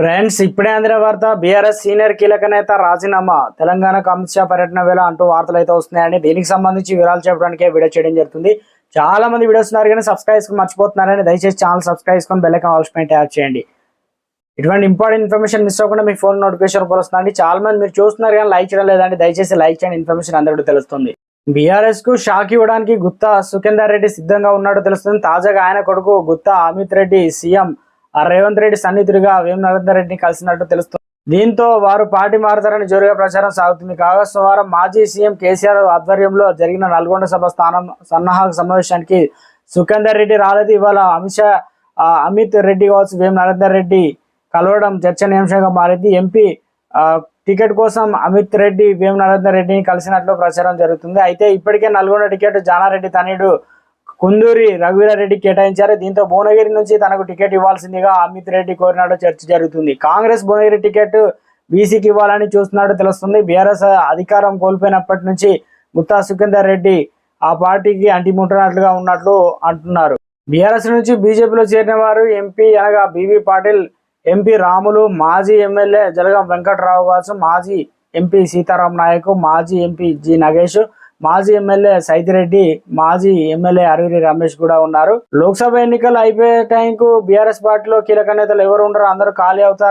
Friends ఇప్పుడే అందిన వార్త బీఆర్ఎస్ సీనియర్ కీలక నేత రాజీనామా. తెలంగాణకు అమిత్ షా పర్యటన వేళ అంటూ వార్తలు అయితే వస్తున్నాయని దీనికి సంబంధించి వివరాలు చెప్పడానికి వీడియో చేయడం జరుగుతుంది. చాలా మంది వీడియోస్ ఉన్నారు కానీ సబ్స్క్రైబ్ చేసుకుని మర్చిపోతున్నారని దయచేసి ఛానల్ సబ్స్క్రైబ్ చేసుకొని బెల్ ఐకాన్ యాడ్ చేయండి. ఇటువంటి ఇంపార్టెంట్ ఇన్ఫర్మేషన్ మిస్ అవ్వకుండా మీ ఫోన్ నోటిఫికేషన్ రూపంలో వస్తుందండి. చాలా మంది మీరు చూస్తున్నారు కానీ లైక్ చేయడం లేదండి. దయచేసి లైక్ చేయండి. ఇన్ఫర్మేషన్ అందరికీ తెలుస్తుంది. బీఆర్ఎస్కు షాక్ ఇవ్వడానికి గుత్తా సుఖేందర్ రెడ్డి సిద్ధంగా ఉన్నాడో తెలుస్తుంది. తాజాగా ఆయన కొడుకు గుత్తా అమిత్ రెడ్డి సీఎం రేవంత్ రెడ్డి సన్నిహితుడిగా వేం నరేందర్ రెడ్డిని కలిసినట్టు తెలుస్తుంది. దీంతో వారు పార్టీ మారుతారని జోరుగా ప్రచారం సాగుతుంది. కాగా సోమవారం మాజీ సీఎం కేసీఆర్ ఆధ్వర్యంలో జరిగిన నల్గొండ సభ స్థానం సన్నాహక సమావేశానికి సుఖేందర్ రెడ్డి రాలేదు. ఇవాళ అమిత్ షా అమిత్ రెడ్డి కావచ్చు వేం నరేందర్ రెడ్డి కలవడం చర్చనీయాంశంగా మారింది. ఎంపీ టికెట్ కోసం అమిత్ రెడ్డి వేం నరేందర్ రెడ్డిని కలిసినట్లు ప్రచారం జరుగుతుంది. అయితే ఇప్పటికే నల్గొండ టికెట్ జానారెడ్డి తనయుడు కుందూరి రఘువీరారెడ్డి కేటాయించారు. దీంతో భువనగిరి నుంచి తనకు టికెట్ ఇవ్వాల్సిందిగా అమిత్ రెడ్డి కోరినాడు చర్చ జరుగుతుంది. కాంగ్రెస్ భువనగిరి టికెట్ బీసీకి ఇవ్వాలని చూస్తున్నట్టు తెలుస్తుంది. బీఆర్ఎస్ అధికారం కోల్పోయినప్పటి నుంచి గుత్తా సుఖేందర్ రెడ్డి ఆ పార్టీకి అంటిముట్టనట్లుగా ఉన్నట్లు అంటున్నారు. బీఆర్ఎస్ నుంచి బీజేపీలో చేరిన వారు ఎంపీ అనగా బీవీ పాటిల్ ఎంపీ రాములు మాజీ ఎమ్మెల్యే జలగం వెంకట్రావు కావచ్చు మాజీ ఎంపీ సీతారాం నాయక్ మాజీ ఎంపీ జి నగేష్ మాజీ ఎమ్మెల్యే సైతిరెడ్డి మాజీ ఎమ్మెల్యే అరవిరి రమేష్ కూడా ఉన్నారు. లోక్సభ ఎన్నికలు అయిపోయే టైంకు బీఆర్ఎస్ పార్టీలో కీలక నేతలు ఎవరు ఉండరు? అందరూ ఖాళీ అవుతారు?